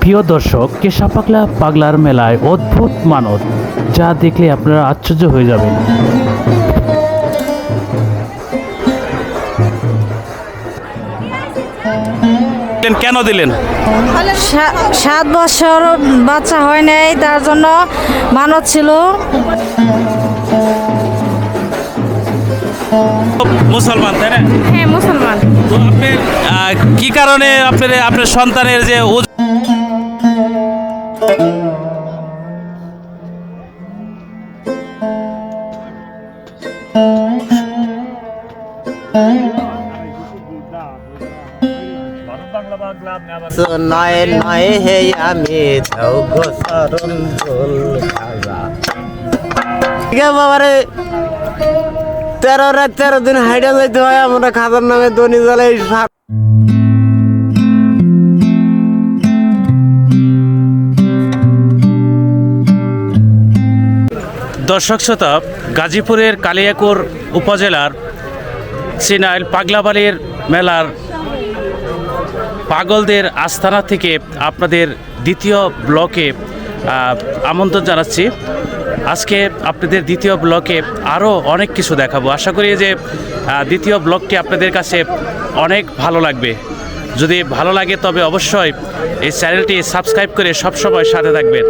প্রিয় দর্শক কেশা পাগলা পাগলার মেলায় অদ্ভুত মানত যা দেখলে আপনারা আশ্চর্য হয়ে যাবেন। কেন দিলেন? সাত বছর বাচ্চা হয় নাই তার জন্য মানত ছিল। মুসলমান তাই না? হ্যাঁ মুসলমান। আপনি কি কারণে আপনার আপনার সন্তানের যে নয় নয় হে আমি সরণ বাবারে তেরো রাত তেরো দিন হাইডা যাইতে হয় আমরা খাজার নামে দনি জ্বালাই দর্শক শ্রোতা গাজীপুরের কালিয়াকুর উপজেলার সিনাইল পাগলাবালির মেলার পাগলদের আস্তানা থেকে আপনাদের দ্বিতীয় ব্লকে আমন্ত্রণ জানাচ্ছি। আজকে আপনাদের দ্বিতীয় ব্লকে আরও অনেক কিছু দেখাবো। আশা করি যে দ্বিতীয় ব্লকটি আপনাদের কাছে অনেক ভালো লাগবে। যদি ভালো লাগে, তবে অবশ্যই এই চ্যানেলটি সাবস্ক্রাইব করে সবসময় সাথে থাকবেন।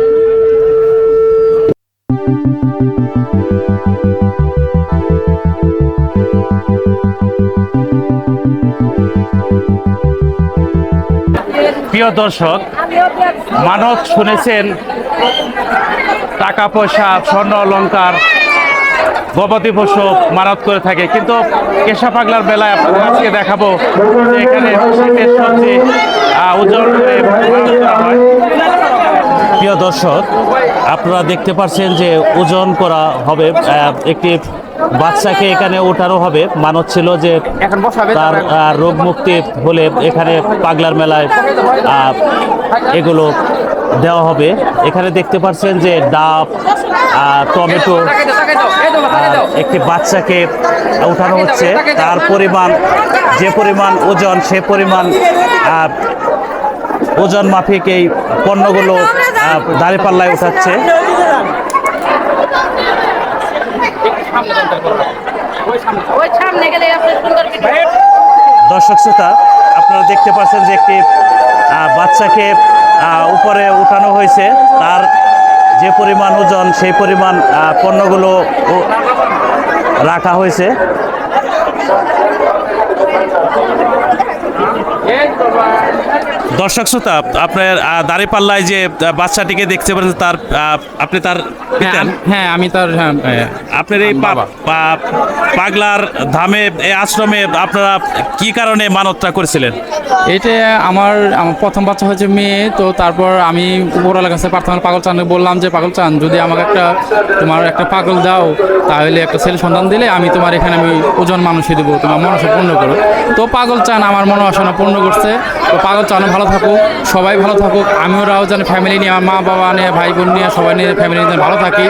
প্রিয় দর্শক, মানব শুনেছেন টাকা পয়সা স্বর্ণ, অলংকার, গবাদি পশু মানত করে থাকে। কিন্তু কেশা পাগলার বেলায় আপনাদের আজকে দেখাবো যে এখানে শীতের করে প্রিয় দর্শক, আপনারা দেখতে পাচ্ছেন যে ওজন করা হবে একটি বাচ্চাকে এখানে ওঠানো হবে। মানত ছিল যে তার রোগ মুক্তি হলে এখানে পাগলার মেলায় এগুলো দেওয়া হবে। এখানে দেখতে পাচ্ছেন যে ডাব টমেটো একটি বাচ্চাকে উঠানো হচ্ছে। তার পরিমাণ যে পরিমাণ ওজন সে পরিমাণ ওজন মাফিক এই পণ্যগুলো দাঁড়িপাল্লায় উঠাচ্ছে ওই সামনে গেলে আপনি সুন্দর দর্শক শ্রোতা আপনারা দেখতে পাচ্ছেন যে একটি আহ, বাচ্চাকে আহ, উপরে উঠানো হয়েছে। তার যে পরিমাণ ওজন সেই পরিমাণ পণ্যগুলো ও- রাখা হয়েছে। দর্শক শ্রোতা আপনার দাঁড়িপাল্লায় যে বাচ্চাটিকে দেখতে পাচ্ছেন তার আপনি তার হ্যাঁ, আমি- হ্যাঁ তার হ্যাঁ, আপনার এই পাগলার ধামে এই আশ্রমে আপনারা কি কারণে মানতটা করেছিলেন? এটা আমার আমার প্রথম বাচ্চা হয়েছে মেয়ে তো তারপর আমি উপরওয়ালার কাছে প্রার্থনা পাগল চান বললাম যে পাগল চান যদি আমাকে একটা তোমার একটা পাগল দাও তাহলে একটা ছেলে সন্তান দিলে আমি তোমার এখানে আমি ওজন মানুষই দেবো তোমার মনসা পূর্ণ করো। তো পাগল চান আমার মনোবাসনা পূর্ণ করছে। তো পাগল চান ভালো থাকুক সবাই ভালো থাকুক। আমিও রাও যেন ফ্যামিলি নিয়ে আমার মা বাবা নিয়ে ভাই বোন নিয়ে সবাই নিয়ে ফ্যামিলি নিয়ে ভালো থাকি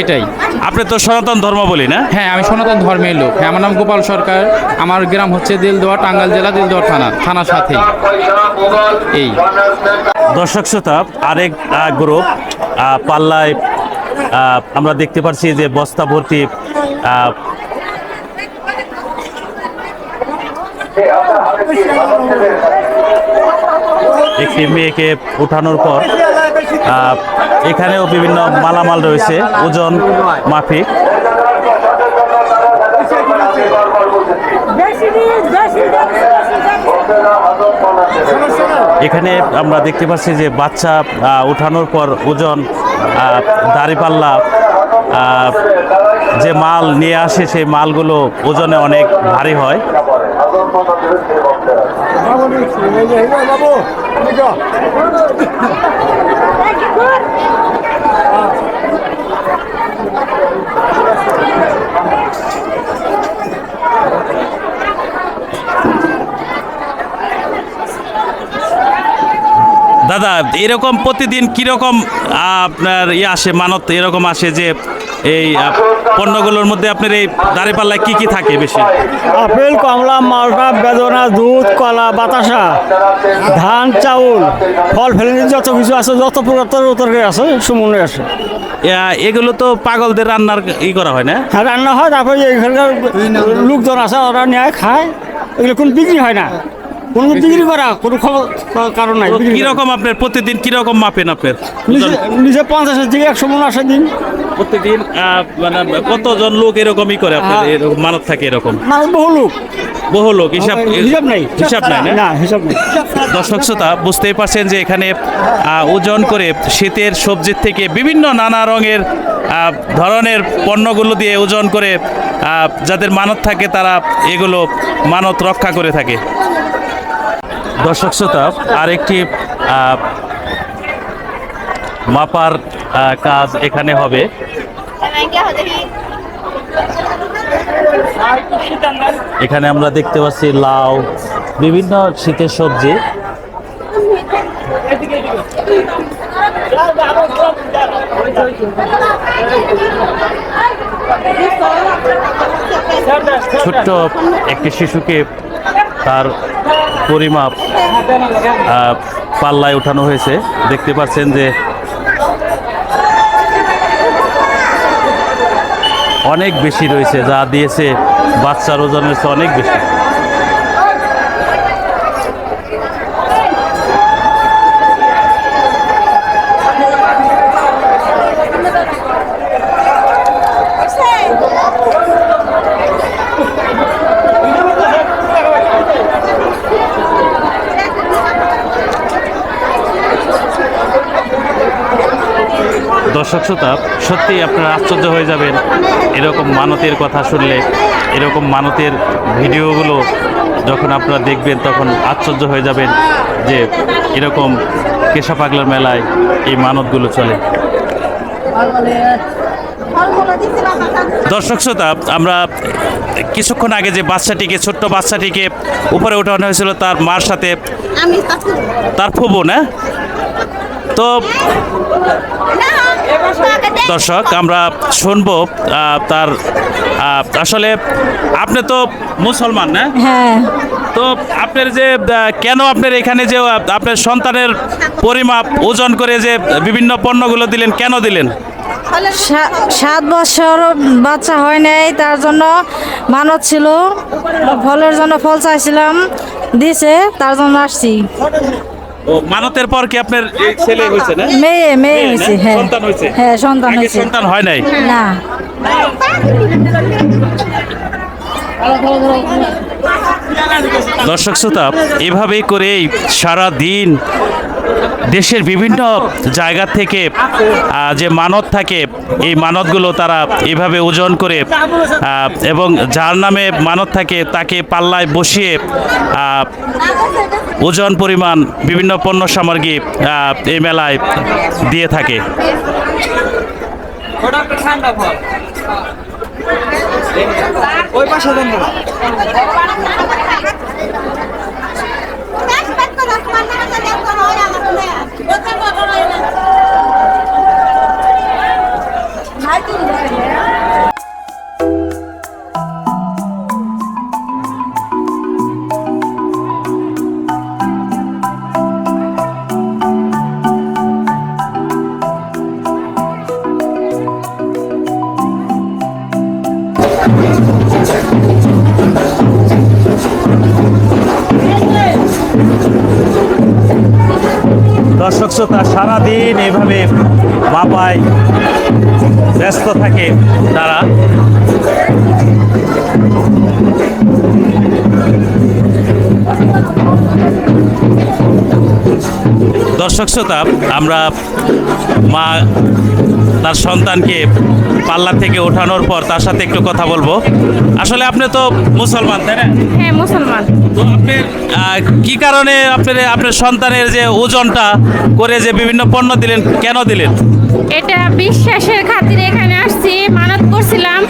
এটাই। আপনি তো সনাতন ধর্ম বলি না? হ্যাঁ আমি সনাতন ধর্মের লোক। হ্যাঁ আমার নাম গোপাল সরকার। আমার গ্রাম হচ্ছে দিলদোয়া টাঙ্গাল জেলা দিলদোয়া থানা থানার সাথেই এই। দর্শক শ্রোতা আরেক গ্রুপ পাল্লায় আমরা দেখতে পাচ্ছি যে বস্তা ভর্তি একটি মেয়েকে উঠানোর পর এখানেও বিভিন্ন মালামাল রয়েছে, ওজন, মাফিক। এখানে আমরা দেখতে পাচ্ছি যে বাচ্চা উঠানোর পর ওজন দাঁড়িপাল্লা যে মাল নিয়ে আসে, সেই মালগুলো ওজনে অনেক ভারী হয়। দাদা এরকম প্রতিদিন কীরকম আপনার ইয়ে আসে মানত এরকম আসে যে এই পণ্যগুলোর মধ্যে আপনার এই দাঁড়ে দাঁড়িপাল্লায় কি কি থাকে বেশি? আপেল কমলা মালটা বেদনা দুধ কলা বাতাসা ধান চাউল ফল ফেলে যত কিছু আছে যত প্রকার তরকারি আছে সমন্বয় আছে। এগুলো তো পাগলদের রান্নার ই করা হয় না? হ্যাঁ রান্না হয় তারপরে এখানকার লোকজন আছে ওরা নেয় খায়। এগুলো কোনো বিক্রি হয় না। কোনো বিক্রি করা কোনো খবর কারণ নাই কীরকম আপনার প্রতিদিন কীরকম মাপেন আপনার? নিজে নিজে পঞ্চাশের থেকে একশো মন আসে দিন। আহ, মানে কতজন লোক এরকমই করে আপনার এরকম মানত থাকে এরকম? বহু লোক। বহু লোক হিসাব হিসাব নেই। হিসাব নাই না? হিসাব নেই। দর্শক শ্রোতা বুঝতেই পারছেন যে এখানে ওজন করে শীতের সবজির থেকে বিভিন্ন নানা রঙের ধরনের পণ্যগুলো দিয়ে ওজন করে যাদের মানত থাকে তারা এগুলো মানত রক্ষা করে থাকে। দর্শক শ্রোতা আরেকটি মাপার কাজ এখানে হবে। এখানে আমরা দেখতে পাচ্ছি লাউ, বিভিন্ন শীতের সবজি। ছোট্ট একটি শিশুকে তার পরিমাপ পাল্লায় উঠানো হয়েছে। দেখতে পাচ্ছেন যে অনেক বেশি রয়েছে যা দিয়েছে বাচ্চার ওজন রয়েছে অনেক বেশি। দর্শক শ্রোতা সত্যি আপনারা আশ্চর্য হয়ে যাবেন। এরকম মানতের কথা শুনলে এরকম মানতের ভিডিওগুলো যখন আপনারা দেখবেন তখন আশ্চর্য হয়ে যাবেন যে এরকম কেশা পাগলার মেলায় এই মানতগুলো চলে। দর্শক শ্রোতা আমরা কিছুক্ষণ আগে যে বাচ্চাটিকে ছোট্ট বাচ্চাটিকে উপরে উঠানো হয়েছিল তার মার সাথে তার ফুবো। না? তো দর্শক আমরা শুনব তার আসলে আপনি তো মুসলমান না? হ্যাঁ। তো আপনার যে কেন আপনার এখানে যে আপনার সন্তানের পরিমাপ ওজন করে যে বিভিন্ন পণ্যগুলো দিলেন কেন দিলেন? সাত বছর বাচ্চা হয় নাই তার জন্য মানত ছিল। ফলের জন্য ফল চাইছিলাম দিছে তার জন্য আসছি। ও মানতের পর কি আপনার ছেলে হয়েছে না? মেয়ে মেয়ে মেয়ে হয়েছে হ্যাঁ। সন্তান হয়েছে? হ্যাঁ সন্তান হয়েছে। সন্তান হয় নাই? না। দর্শক শ্রোতা এভাবে করে সারা দিন দেশের বিভিন্ন জায়গা থেকে যে মানত থাকে এই মানতগুলো তারা এভাবে ওজন করে এবং যার নামে মানত থাকে তাকে পাল্লায় বসিয়ে ওজন পরিমাণ বিভিন্ন পণ্য সামগ্রী এই মেলায় দিয়ে থাকে। 我再过，过 apa. শ্রোতা সারাদিন এভাবে মাপায় ব্যস্ত থাকে তারা। দর্শক শ্রোতা আমরা মা তার সন্তানকে পাল্লা থেকে ওঠানোর পর তার সাথে একটু কথা বলব। আসলে আপনি তো মুসলমান তাই না? হ্যাঁ মুসলমান। তো আপনি কি কারণে আপনার আপনার সন্তানের যে ওজনটা করে যে বিভিন্ন পণ্য দিলেন কেন দিলেন? এটা বিশ্বাসের খাতিরে এখানে আসছি মানত করছিলাম।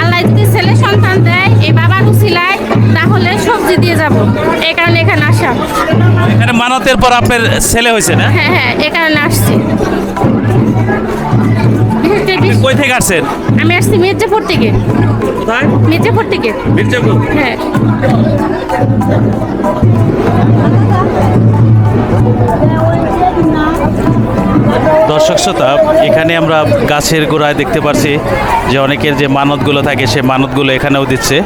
আল্লাহ যদি ছেলে সন্তান দেয় এই বাবার উসিলায় তাহলে সবজি দিয়ে যাব। এই কারণে এখানে আসা। এখানে মানতের পর আপনার ছেলে হয়েছে না? হ্যাঁ হ্যাঁ এই কারণে আসছি। আপনি কই থেকে আসছেন? আমি আসছি মির্জাপুর থেকে। কোথায়? মির্জাপুর থেকে। মির্জাপুর? হ্যাঁ। দর্শক শ্রোতা এখানে আমরা গাছের গোড়ায় দেখতে পাচ্ছি যে অনেকের যে মানতগুলো থাকে সে মানতগুলো এখানেও দিচ্ছে।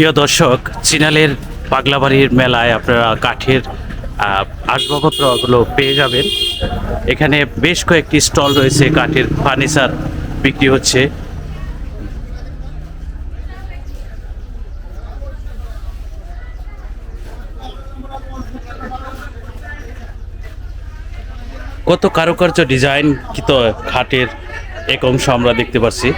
প্রিয় দর্শক চিনালের পাগলাবাড়ির মেলায় আপনারা কাঠের আসবাবপত্রগুলো পেয়ে যাবেন। এখানে বেশ কয়েকটি স্টল রয়েছে, কাঠের ফার্নিচার বিক্রি হচ্ছে। কত কারুকার্য ডিজাইন কিত খাটের এক অংশ আমরা দেখতে পাচ্ছি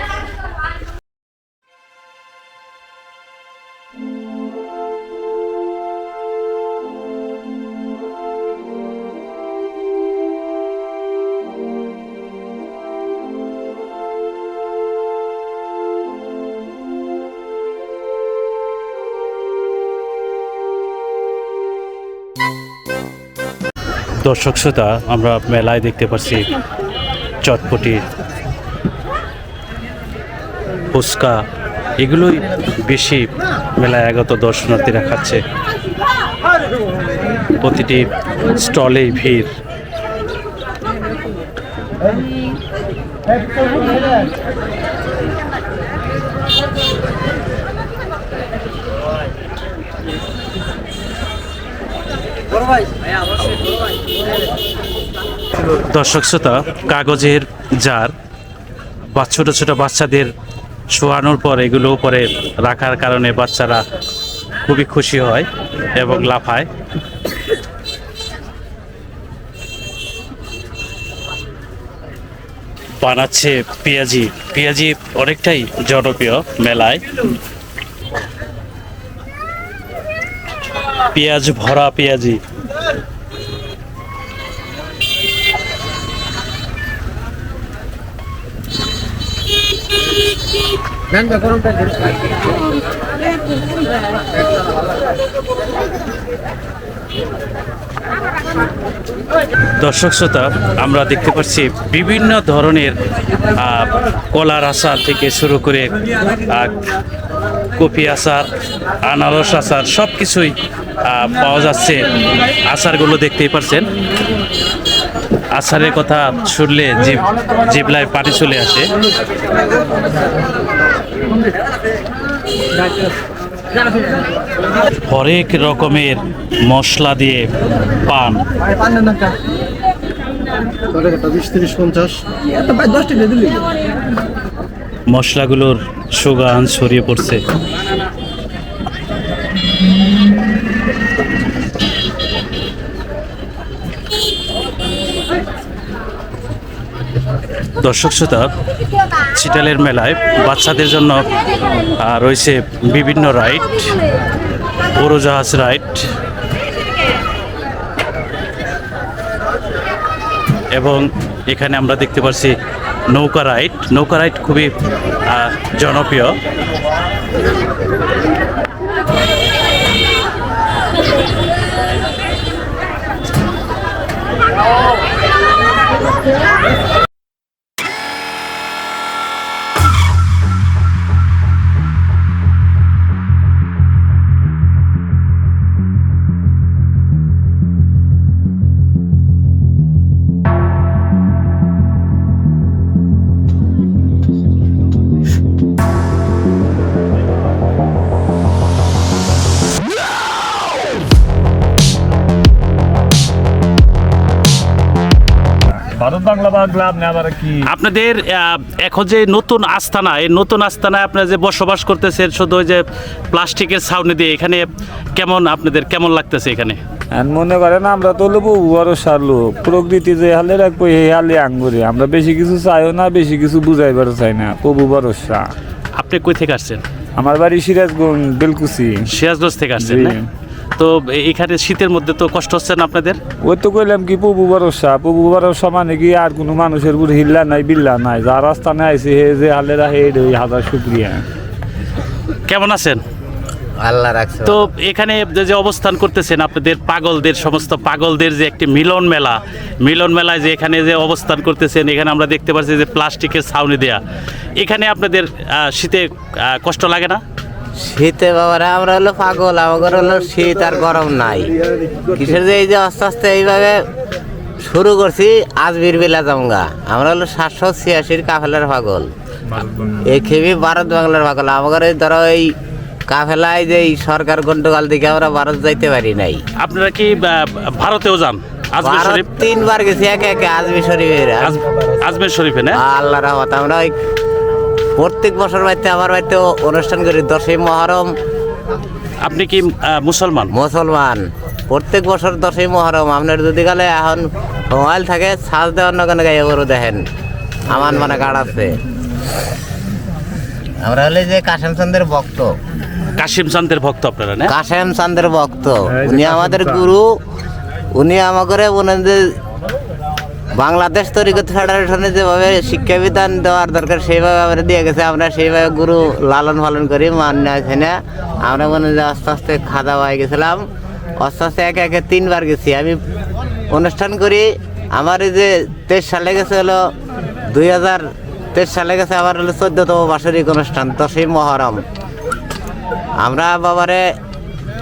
দর্শক শ্রোতা, আমরা মেলায় দেখতে পাচ্ছি চটপটি, ফুচকা, এগুলোই বেশি মেলায় আগত দর্শনার্থীরা খাচ্ছে। প্রতিটি স্টলেই ভিড়। দর্শক শ্রোতা, কাগজের জার বা ছোট ছোট বাচ্চাদের শোয়ানোর পর এগুলো উপরে রাখার কারণে বাচ্চারা খুবই খুশি হয় এবং লাফায়। বানাচ্ছে পেঁয়াজি। পেঁয়াজি অনেকটাই জনপ্রিয় মেলায়। পেঁয়াজ, ভরা পেঁয়াজি। দর্শক শ্রোতা, আমরা দেখতে পাচ্ছি বিভিন্ন ধরনের কলার আচার থেকে শুরু করে কপি আচার, আনারস আচার সব কিছুই পাওয়া যাচ্ছে। আচারগুলো দেখতেই পাচ্ছেন আচারের কথা শুনলে জিভ জিবলায় পানি চলে আসে। হরেক রকমের মশলা দিয়ে পান। মশলাগুলোর সুগান ছড়িয়ে পড়ছে। দর্শক শ্রোতা চিটালের মেলায় বাচ্চাদের জন্য রয়েছে বিভিন্ন রাইড উড়োজাহাজ রাইড এবং এখানে আমরা দেখতে পাচ্ছি নৌকা রাইড নৌকা রাইড খুবই জনপ্রিয়। ভারত বাংলা বাংলা আপনি আবার কি? আপনাদের এখন যে নতুন আস্তানা এই নতুন আস্তানায় আপনারা যে বসবাস করতেছেন শুধু ওই যে প্লাস্টিকের ছাউনি দিয়ে এখানে কেমন আপনাদের কেমন লাগতেছে এখানে? মনে করেন আমরা তো লোক ভরসা লোক। প্রকৃতি যে হালে রাখব এই হালে আঙ্গুরে। আমরা বেশি কিছু চাইও না বেশি কিছু বুঝাইবার চাই না প্রভু ভরসা। আপনি কই থেকে আসছেন? আমার বাড়ি সিরাজগঞ্জ বেলকুচি। সিরাজগঞ্জ থেকে আসছেন না? তো এখানে শীতের মধ্যে তো কষ্ট হচ্ছে না আপনাদের? ওই তো কইলাম কি প্রভু ভরসা প্রভু ভরসা মানে কি আর কোনো মানুষের উপর হিল্লা নাই বিল্লা নাই। যার রাস্তানে আইছে হে যে হালে রাখে এই হাজার শুক্রিয়া। কেমন আছেন? আল্লাহ রাখছে তো এখানে যে যে অবস্থান করতেছেন আপনাদের পাগলদের সমস্ত পাগলদের যে একটি মিলন মেলা মিলন মেলায় যে এখানে যে অবস্থান করতেছেন এখানে আমরা দেখতে পাচ্ছি যে প্লাস্টিকের ছাউনি দেয়া। এখানে আপনাদের শীতে কষ্ট লাগে না? শীতে বাবারা আমরা হলো পাগল আমাদের হলো শীত আর গরম নাই। কিসের যে এই যে আস্তে আস্তে এইভাবে শুরু করছি আজবির বেলা জামগা আমরা হলো সাতশো ছিয়াশির কাফেলার পাগল। এই খেবি ভারত বাংলার পাগল। আমাদের এই ধরো এই কাফেলায় যে এই সরকার গন্ডগোল দিকে আমরা ভারত যাইতে পারি নাই। আপনারা কি ভারতেও যান? আজমের তিনবার গেছি একে একে আজমি শরীফের। আজ- আজমের শরীফে না? আল্লাহ রহমত আমরা ওই প্রত্যেক বছর বাড়িতে আমার বাড়িতে অনুষ্ঠান করি। দশই মহরম। আপনি কি মুসলমান? মুসলমান। প্রত্যেক বছর দশই মহরম। আপনার যদি গেলে এখন মোবাইল থাকে সাজ দেওয়ার নগানে গাইয়ে গরু দেখেন। আমার মানে কার্ড আছে। আমরা হলে যে কাশেম চন্দ্রের ভক্ত। কাশিম চান্দের ভক্ত আপনারা না? কাশেম চন্দ্রের ভক্ত। উনি আমাদের গুরু। উনি আমাকে বলেন বাংলাদেশ তরিকত ফেডারেশনে যেভাবে শিক্ষাবিধান দেওয়ার দরকার, সেইভাবে আমরা দিয়ে গেছে। আমরা সেইভাবে গুরু লালন পালন করি, মান্য আছে না আমরা মনে হয় আস্তে আস্তে খাওয়া হয়ে গেছিলাম। আস্তে আস্তে একে একে তিনবার গেছি। আমি অনুষ্ঠান করি, আমার এই যে তেইশ সালে গেছে হলো, দুই হাজার তেইশ সালে গেছে আমার হলো চোদ্দতম বার্ষিক অনুষ্ঠান, দশই মহরম। আমরা বাবারে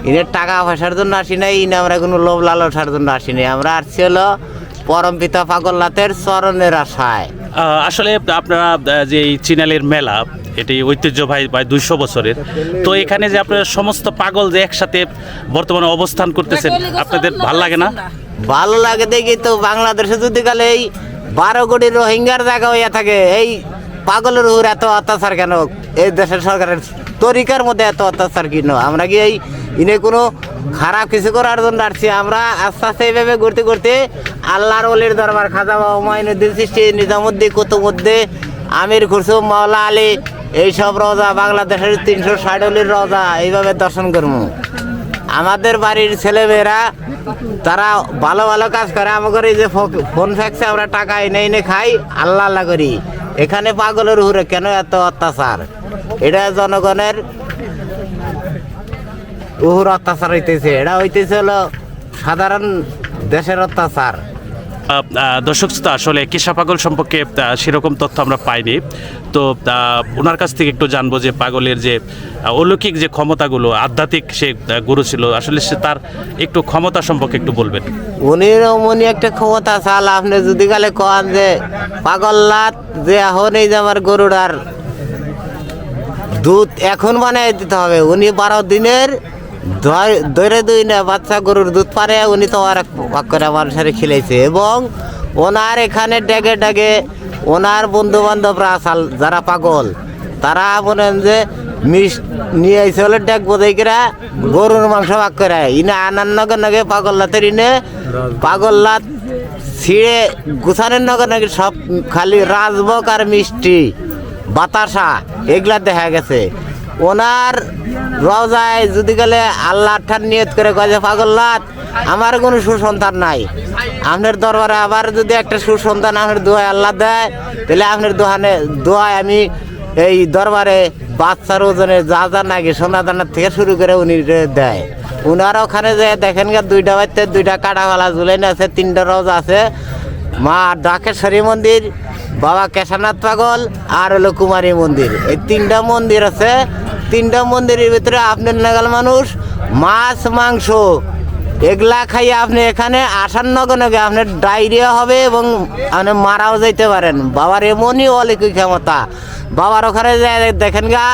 ইনের টাকা পয়সার জন্য আসি নাই, ইনে আমরা কোনো লোভ লালসার জন্য আসি নাই। আমরা আসছি হলো পরম পিতা পাগলনাথের চরণের আশায়। আসলে আপনারা যে এই চিনালের মেলা এটি ঐতিহ্যবাহী প্রায় দুইশো বছরের। তো এখানে যে আপনারা সমস্ত পাগল যে একসাথে বর্তমানে অবস্থান করতেছেন আপনাদের ভালো লাগে না? ভালো লাগে দেখি তো বাংলাদেশে যদি গেলে এই বারো কোটি রোহিঙ্গার জায়গা হইয়া থাকে এই পাগলের উপর এত অত্যাচার কেন? এই দেশের সরকারের তরিকার মধ্যে এত অত্যাচার কিনো আমরা কি এই ইনে কোনো খারাপ কিছু করার জন্য আসছি? আমরা আস্তে আস্তে এইভাবে ঘুরতে ঘুরতে আল্লাহর অলির দরবার, খাজা বাবা মাইনুদ্দিন সৃষ্টি, নিজামুদ্দিন কুতুবুদ্দিন আমির খুরসুম মাওলা আলী, এইসব রজা, বাংলাদেশের তিনশো ষাট অলির রজা, এইভাবে দর্শন করব। আমাদের বাড়ির ছেলেমেয়েরা, তারা ভালো ভালো কাজ করে। আমাদের এই যে ফোন ফ্যাক্সে আমরা টাকা এনে এনে খাই, আল্লাহ আল্লাহ করি। এখানে পাগলের হুরে কেন এত অত্যাচার? এটা জনগণের উহুর অত্যাচার হইতেছে। এটা হইতেছে হলো সাধারণ দেশের অত্যাচার। দর্শক শ্রোতা আসলে কেশা পাগল সম্পর্কে সেরকম তথ্য আমরা পাইনি। তো ওনার কাছ থেকে একটু জানব যে পাগলের যে অলৌকিক যে ক্ষমতাগুলো আধ্যাত্মিক সে গুরু ছিল আসলে সে তার একটু ক্ষমতা সম্পর্কে একটু বলবেন। উনি উনি একটা ক্ষমতা চাল আপনি যদি গেলে কন যে পাগল্লাত যে এখন এই যে আমার গরুড়ার দুধ এখন বানিয়ে দিতে হবে। উনি বারো দিনের ধরে দুই না, বাচ্চা গরুর দুধ পারে, উনি তো আর ভাগ করে মানুষের খেলেছে। এবং ওনার এখানে ডেগে ডেগে ওনার বন্ধু বান্ধবরা আসাল যারা পাগল, তারা বলেন যে মিস নিয়ে আইসে হলে ডেক বোঝাই করে গরুর মাংস ভাগ করে। ইনে আনার নগে নগে পাগল্লাতের ইনে পাগল্লাত ছিঁড়ে গুছানের নগে নাকি সব খালি রাজভোগ আর মিষ্টি। বাতাসা, এগুলা দেখা গেছে। ওনার রওজায় যদি গেলে আল্লাহ ঠার নিয়ত করে কয় যে আমার কোনো সুসন্তান নাই। আপনার দরবারে আবার যদি একটা সুসন্তান আপনার দোয়ায় আল্লাহ দেয়, তাহলে আপনার দোহানে দোয়ায় আমি এই দরবারে বাচ্চার ওজনে যা যা নাকি সোনা দানার থেকে শুরু করে উনি দেয়। উনার ওখানে যে দেখেন গা, দুইটা বাড়িতে দুইটা কাটা কাটাওয়ালা ঝুলেন আছে, তিনটা রোজ আছে। মা ডাকেশ্বরী মন্দির, বাবা কেশানাথ পাগল আর হলো কুমারী মন্দির। এই তিনটা মন্দির আছে। তিনটা মন্দিরের ভিতরে আপনার নাগাল মানুষ, মাছ, মাংস, এগুলা খাইয়ে আপনি এখানে আসার নগে নগে আপনার ডায়রিয়া হবে এবং আপনি মারাও যাইতে পারেন। বাবার এমনই অলৌকিক ক্ষমতা। বাবার ওখানে দেখেন গা,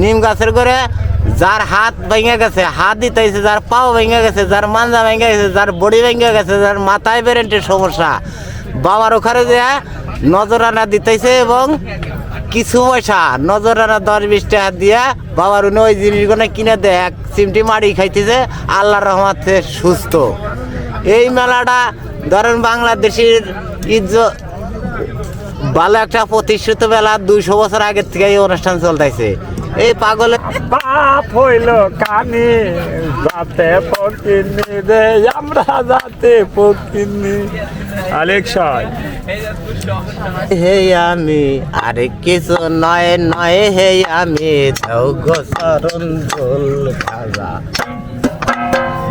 নিম গাছের করে যার হাত ভেঙে গেছে, হাত দিতেছে যার পাও ভেঙে গেছে, যার মাঞ্জা ভেঙে গেছে, যার বডি ভেঙে গেছে, যার মাথায় বেরেন্টের সমস্যা। বাবার ওখানে যে নজরানা দিতেছে এবং কিছু পয়সা নজরানা দশ বিশ টাকা দিয়া বাবার উনি ওই জিনিসগুলো কিনে দেয়, এক চিমটি মাড়ি খাইতেছে আল্লাহ রহমাতে সুস্থ। এই মেলাটা ধরেন বাংলাদেশের ইজ্জত ভালো একটা প্রতিষ্ঠিত মেলা দুইশো বছর আগের থেকে এই অনুষ্ঠান চলতেছে। এই পাগলে। বাপ হইল কানি যাতে পকিনি রে আমরা যাতে পকিনি আলেকশন হে আমি আরে কিছু নয় নয় হে আমি যাও গো শরণ দোল খাজা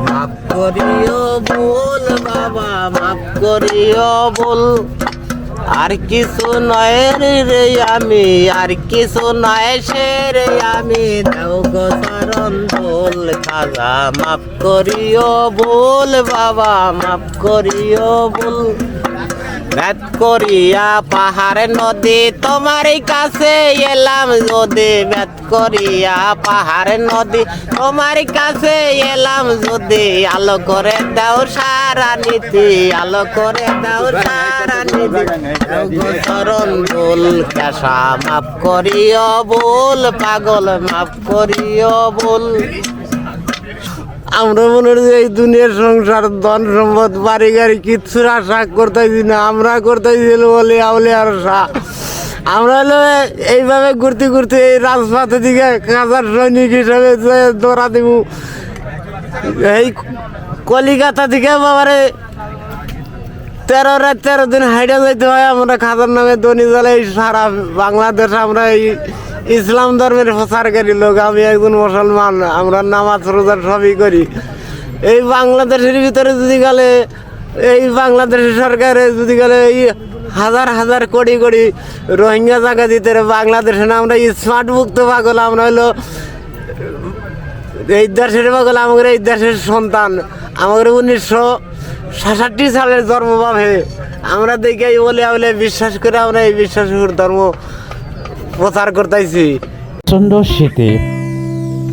মাফ করিও বল বাবা মাফ করিও বল আর কিছু নয় রে আমি, আর কিছু নয় সে রে আমি। দাও গো চরণ ভুল খাজা মাফ করিও ভুল, বাবা, মাফ করিও বল ব্যাত করিয়া পাহাড় নদী তোমার কাছে এলাম যদি। ব্যাত করিয়া পাহাড় নদী তোমার কাছে এলাম যদি। আলো করে দাও সারা নীতি আলো করে দাও সারা নীতি শরণ বল কেশা মাফ করিও ভুল, পাগল মাফ করিও বল আমরা মনে হচ্ছে এই দুনিয়ার সংসার, ধন সম্পদ, বাড়ি গাড়ি, কিচ্ছুর আশা করতেছি না, আমরা করতেছি বলে আউলে আর সা। আমরা হলো এইভাবে ঘুরতে ঘুরতে এই রাজপথের দিকে কাজার সৈনিক হিসেবে দৌড়া দিব। এই কলিকাতা থেকে বাবারে তেরো রাত তেরো দিন হাইডে যাইতে হয়, আমরা খাজার নামে দনি জলে সারা বাংলাদেশ আমরা এই ইসলাম ধর্মের প্রচারকারী লোক, আমি একজন মুসলমান, আমরা নামাজ রোজার সবই করি। এই বাংলাদেশের ভিতরে যদি গেলে, এই বাংলাদেশের সরকারে যদি গেলে এই হাজার হাজার কোটি কোটি রোহিঙ্গা জায়গা দিতে বাংলাদেশে না, আমরা স্মার্ট মুক্ত পাগল, আমরা হলো এই দেশের পাগল, আমাদের এই দেশের সন্তান। আমাদের উনিশশো সাতষট্টি সালের জন্ম পাবে আমরা দেখে বলে বলে বিশ্বাস করে আমরা এই বিশ্বাসের ধর্ম প্রচার করতেছি প্রচণ্ড শীতে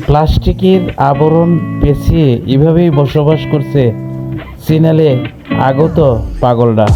প্লাস্টিকের আবরণ পেঁচিয়ে এভাবেই বসবাস করছে সিনালে আগত পাগলরা।